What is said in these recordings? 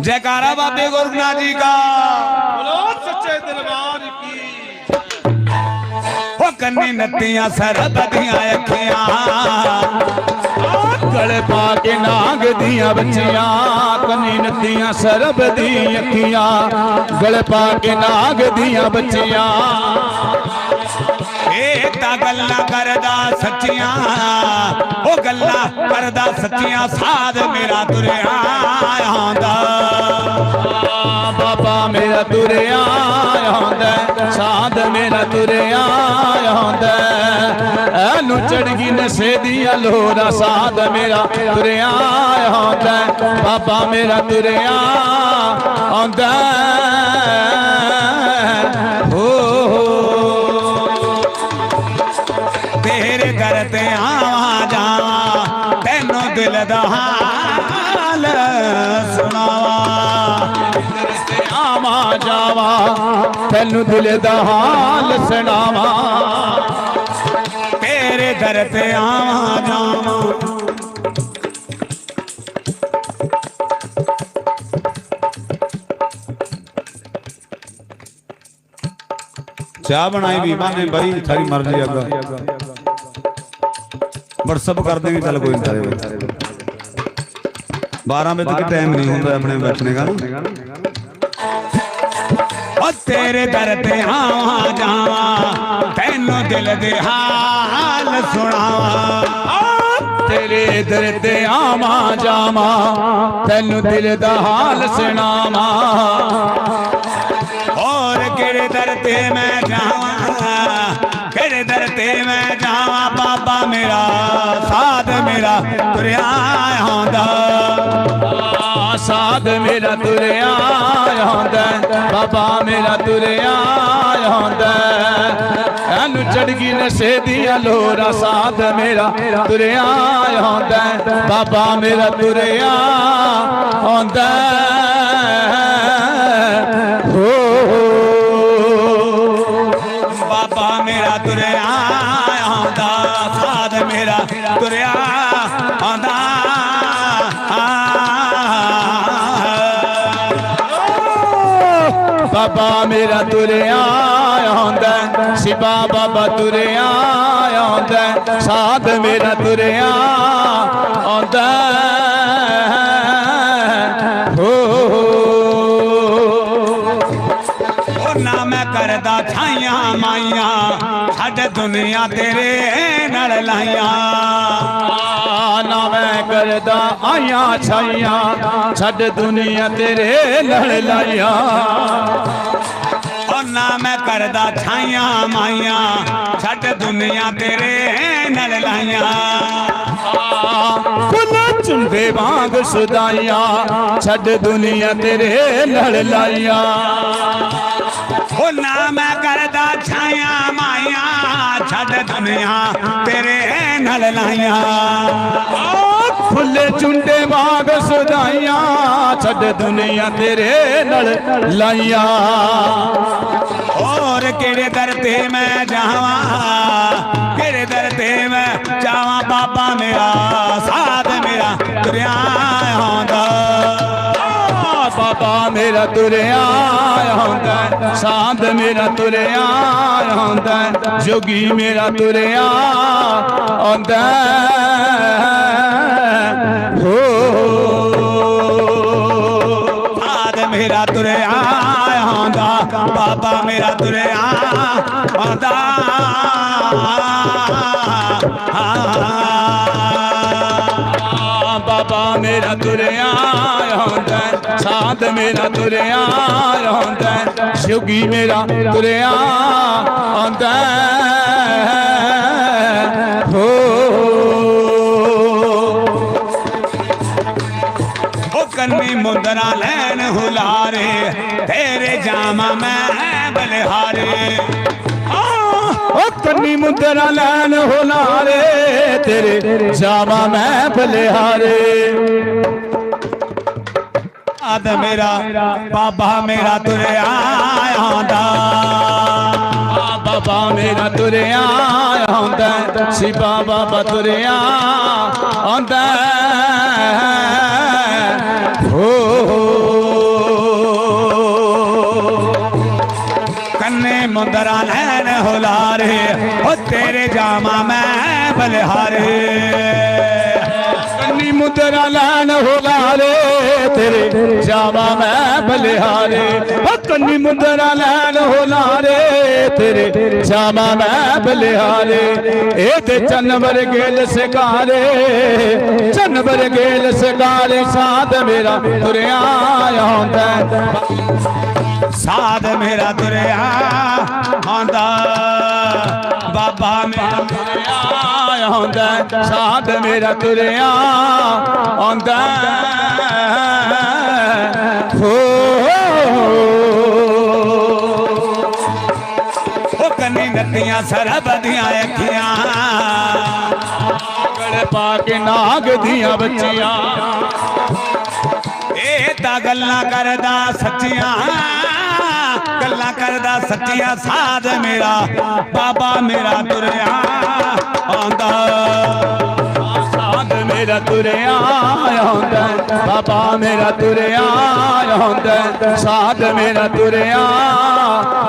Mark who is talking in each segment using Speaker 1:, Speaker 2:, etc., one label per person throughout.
Speaker 1: ਜੈਕਾਰਾ ਬਾਬੇ ਗੁਰਨਾਥ ਜੀ ਕਾ।
Speaker 2: ਬੋਲੋ ਸੱਚੇ ਦਿਲਵਾਰ ਕੀ।
Speaker 1: ਹੋ ਕੰਨੀ ਨੱਤੀਆਂ ਸਰਬ ਦੀਆਂ ਅੱਖੀਆਂ।
Speaker 3: ਗਲੇ ਪਾ ਕੇ ਨਾਗ ਦੀਆਂ ਬੱਚੀਆਂ। ਕੰਨੀ ਨੱਤੀਆਂ ਸਰਬ ਦੀ ਅੱਖੀਆਂ। ਗਲੇ ਪਾ ਕੇ ਨਾਗ ਦੀਆਂ ਬੱਚੀਆਂ।
Speaker 1: ਇਹ ਤਾਂ ਗੱਲਾਂ ਕਰਦਾ ਸੱਚੀਆਂ। ਉਹ ਗੱਲਾਂ ਕਰਦਾ ਸੱਚੀਆਂ, ਸਾਧ ਮੇਰਾ ਦੁਰਿਆ ਆਂਦਾ
Speaker 3: ਬਾਬਾ ਮੇਰਾ ਦੁਰਿਆ ਆਉਂਦਾ, ਸਾਧ ਮੇਰਾ ਦੁਰਿਆ ਆਉਂਦਾ। ਐਨੂੰ ਚੜਗੀ ਗਈ ਨਸ਼ੇ ਦੀਆਂ ਲੋਰਾ ਸਾਧ ਮੇਰਾ ਦੁਰਿਆ ਆਉਂਦਾ। ਬਾਬਾ ਮੇਰਾ ਤੁਰਿਆ ਆਉਂਦਾ।
Speaker 1: ਦਿਲ ਦਾ ਹਾਲ ਸੁਣਾਵਾਂ।
Speaker 3: ਤੇ ਆਵਾਂ ਜਾਵਾਂ, ਤੈਨੂੰ ਦਿਲ ਦਾ ਹਾਲ ਸੁਣਾਵਾਂ।
Speaker 1: ਤੇਰੇ ਦਰ ਤੇ ਆਵਾਂ ਜਾਵਾਂ। ਚਾਹ ਬਣਾਈ ਵੀ ਮਾਨੇ ਬਾਈ ਸਾਰੀ ਮਰਜ਼ੀ ਅੱਗਾ WhatsApp ਕਰ ਦੇਂਗੇ ਚੱਲ ਕੋਈ ਨਹੀਂ। ਸਾਰੇ 12 ਵਜੇ ਤੱਕ ਟਾਈਮ ਨਹੀਂ ਹੁੰਦਾ ਆਪਣੇ ਬੈਠਣੇ ਦਾ। ਓ ਤੇਰੇ ਦਰ ਤੇ ਆਵਾਂ ਜਾਵਾਂ, ਤੈਨੂੰ ਦਿਲ ਦੇ ਹਾਲ ਸੁਣਾਵਾਂ।
Speaker 3: ਤੇਰੇ ਦਰ ਤੇ ਆਵਾਂ ਜਾਵਾਂ, ਤੈਨੂੰ ਦਿਲ ਦਾ ਹਾਲ ਸੁਣਾਵਾਂ।
Speaker 1: ਔਰ ਕਿਹੜੇ ਦਰ ਤੇ ਮੈਂ ਜਾਵਾਂ? ਕਿਹੜੇ ਦਰ ਤੇ ਮੈਂ ਜਾਵਾਂ, ਬਾਬਾ ਮੇਰਾ, ਸਾਧ ਮੇਰਾ ਤੁਰਿਆ ਆਉਂਦਾ।
Speaker 3: ਸਾਧ ਮੇਰਾ ਤੁਰਿਆ ਆਉਂਦਾ, ਬਾਬਾ ਮੇਰਾ ਤੁਰਿਆ ਆਉਂਦਾ। ਇਹਨੂੰ ਚੜ ਗਈ ਨਸ਼ੇ ਦੀ ਲੋਰਾ ਸਾਧ ਮੇਰਾ ਤੁਰਿਆ ਆਉਂਦਾ, ਬਾਬਾ ਮੇਰਾ ਤੁਰਿਆ ਆਉਂਦਾ।
Speaker 1: ਬਾਬਾ ਮੇਰਾ ਤੁਰਿਆ ਆਉਂਦਾ
Speaker 3: ਸਿਵਾ ਬਾਬਾ ਤੁਰਿਆ ਆਉਂਦਾ ਸਾਧ ਮੇਰਾ ਤੁਰਿਆ ਆਉਂਦਾ
Speaker 1: ਛੱਡ ਦੁਨੀਆ ਤੇਰੇ ਨਾਲ ਲਾਈਆਂ।
Speaker 3: ਨਾ ਮੈਂ ਕਰਦਾ ਆਈਆਂ ਛਾਈਆਂ ਛੱਡ ਦੁਨੀਆ ਤੇਰੇ ਨਾਲ ਲਾਈਆਂ।
Speaker 1: ਨਾ ਮੈਂ ਕਰਦਾ ਛਾਈਆਂ ਮਾਈਆਂ ਛੱਡ ਦੁਨੀਆ ਤੇਰੇ ਨਾਲ ਲਾਈਆਂ।
Speaker 3: ਕੁੱਲ ਚੁੰਦੇ ਵਾਂਗ ਸੁਦਾਈਆਂ ਛੱਡ ਦੁਨੀਆ ਤੇਰੇ ਨਾਲ ਲਾਈਆਂ।
Speaker 1: ਉਹ ਨਾ ਮੈਂ ਕਰਦਾ ਛਾਈਆਂ ਛੱਡ ਦੁਨੀਆ ਤੇਰੇ ਨਾਲ ਲਾਈਆਂ।
Speaker 3: ਫੁੱਲੇ ਚੁੰਡੇ ਵਾਂਗ ਸੁਦਾਈਆਂ ਛੱਡ ਦੁਨੀਆ ਤੇਰੇ ਨਾਲ ਲਾਈਆਂ।
Speaker 1: ਹੋਰ ਕਿਹੜੇ ਦਰ ਤੇ ਮੈਂ ਜਾਵਾਂ, ਕਿਹੜੇ ਦਰ ਤੇ ਮੈਂ ਜਾਵਾਂ ਬਾਬਾ ਮੇਰਾ ਮੇਰਾ।
Speaker 3: ਮੇਰਾ ਤੁਰਿਆ ਆਉਂਦਾ ਸਾਧ ਮੇਰਾ ਤੁਰਿਆ ਆਉਂਦਾ ਜੋਗੀ ਮੇਰਾ ਤੁਰਿਆ ਆਉਂਦਾ ਹੋ।
Speaker 1: ਸਾਧ ਮੇਰਾ ਤੁਰਿਆ ਆਉਂਦਾ, ਬਾਬਾ ਮੇਰਾ ਤੁਰਿਆ ਆਉਂਦਾ।
Speaker 3: ਬਾਬਾ ਮੇਰਾ ਤੁਰਿਆ ਆਉਂਦਾ ਸਾਧ ਮੇਰਾ ਤੁਰਿਆ ਆਉਂਦਾ ਜੋਗੀ ਮੇਰਾ ਤੁਰਿਆ ਆਉਂਦਾ ਹੋ।
Speaker 1: ਉਹ ਕੰਨੀ ਮੁੰਦਰਾ ਲੈਣ ਹੁਲਾਰੇ, ਤੇਰੇ ਜਾਮਾ ਮੈਂ ਬਲਿਹਾਰੇ।
Speaker 3: ਉਹ ਕੰਨੀ ਮੁੰਦਰਾ ਲੈਣ ਹੁਲਾਰੇ, ਤੇਰੇ ਜਾਵਾ ਮੈਂ ਬਲਿਹਾਰੇ।
Speaker 1: ਯਾਦ ਮੇਰਾ, ਬਾਬਾ ਮੇਰਾ ਤੁਰਿਆ ਆਉਂਦਾ।
Speaker 3: ਆ ਬਾਬਾ ਮੇਰਾ ਤੁਰਿਆ ਆਉਂਦਾ ਸੀ ਬਾਬਾ ਬਤੁਰਿਆ ਆਉਂਦਾ। ਹੋ।
Speaker 1: ਕੰਨੇ ਮੁੰਦਰਾ ਲੈਣ ਹੁਲਾਰੇ ਓ ਤੇਰੇ ਜਾਮਾ ਮੈਂ ਬਲਿਹਾਰੇ।
Speaker 3: ਕੰਨੀ ਮੁੰਦਰਾ ਲੈਣ ਹੁਲਾਰੇ ਤੇਰੇ। ਜਾਵਾ ਮੈਂ ਬਲਿਹਾਰੇ। ਓ ਕੰਨੀ ਮੁੰਦਰਾ ਲੈਣ ਹੁਲਾਰੇ ਤੇਰੇ। ਜਾਵਾ ਮੈਂ ਬਲਿਹਾਰੇ। ਇਹ ਤੇ ਚੰਨ ਵਰਗੇ ਲਸਕਾਰੇ। ਚੰਨ ਵਰਗੇ ਲਸਕਾਰੇ ਸਾਧ ਮੇਰਾ ਤੁਰਿਆ ਆਉਂਦਾ।
Speaker 1: ਸਾਧ ਮੇਰਾ ਤੁਰਿਆ ਆਂਦਾ ਬਾਬਾ ਮੇਰਾ
Speaker 3: ਤੁਰਿਆ ਆਉਂਦਾ ਸਾਧ ਮੇਰਾ ਤੁਰਿਆ, ਆਉਂਦਾ। ਹੋ।
Speaker 1: ਉਹ ਕੰਨੀ ਨੱਤੀਆਂ ਸਰਬ ਦੀਆਂ ਅੱਖੀਆਂ।
Speaker 3: ਗੜ ਪਾ ਕੇ ਨਾਗ ਦੀਆਂ ਬੱਚੀਆਂ।
Speaker 1: ਇਹ ਤਾਂ ਗੱਲਾਂ ਕਰਦਾ ਸੱਚੀਆਂ। ਗੱਲਾਂ ਕਰਦਾ ਸੱਚੀਆਂ ਸਾਧ ਮੇਰਾ, ਬਾਬਾ ਮੇਰਾ ਤੁਰਿਆ ਆਉਂਦਾ।
Speaker 3: ਸਾਧ ਮੇਰਾ ਤੁਰਿਆ ਆਉਂਦਾ, ਬਾਬਾ ਮੇਰਾ ਤੁਰਿਆ ਆਉਂਦਾ। ਸਾਧ ਮੇਰਾ ਤੁਰਿਆ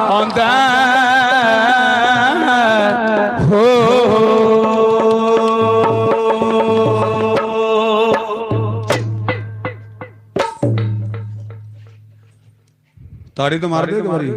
Speaker 3: ਆਉਂਦਾ।
Speaker 2: ਤਾੜੀ ਤਾਂ ਮਾਰ ਦੇ ਇੱਕ ਵਾਰੀ।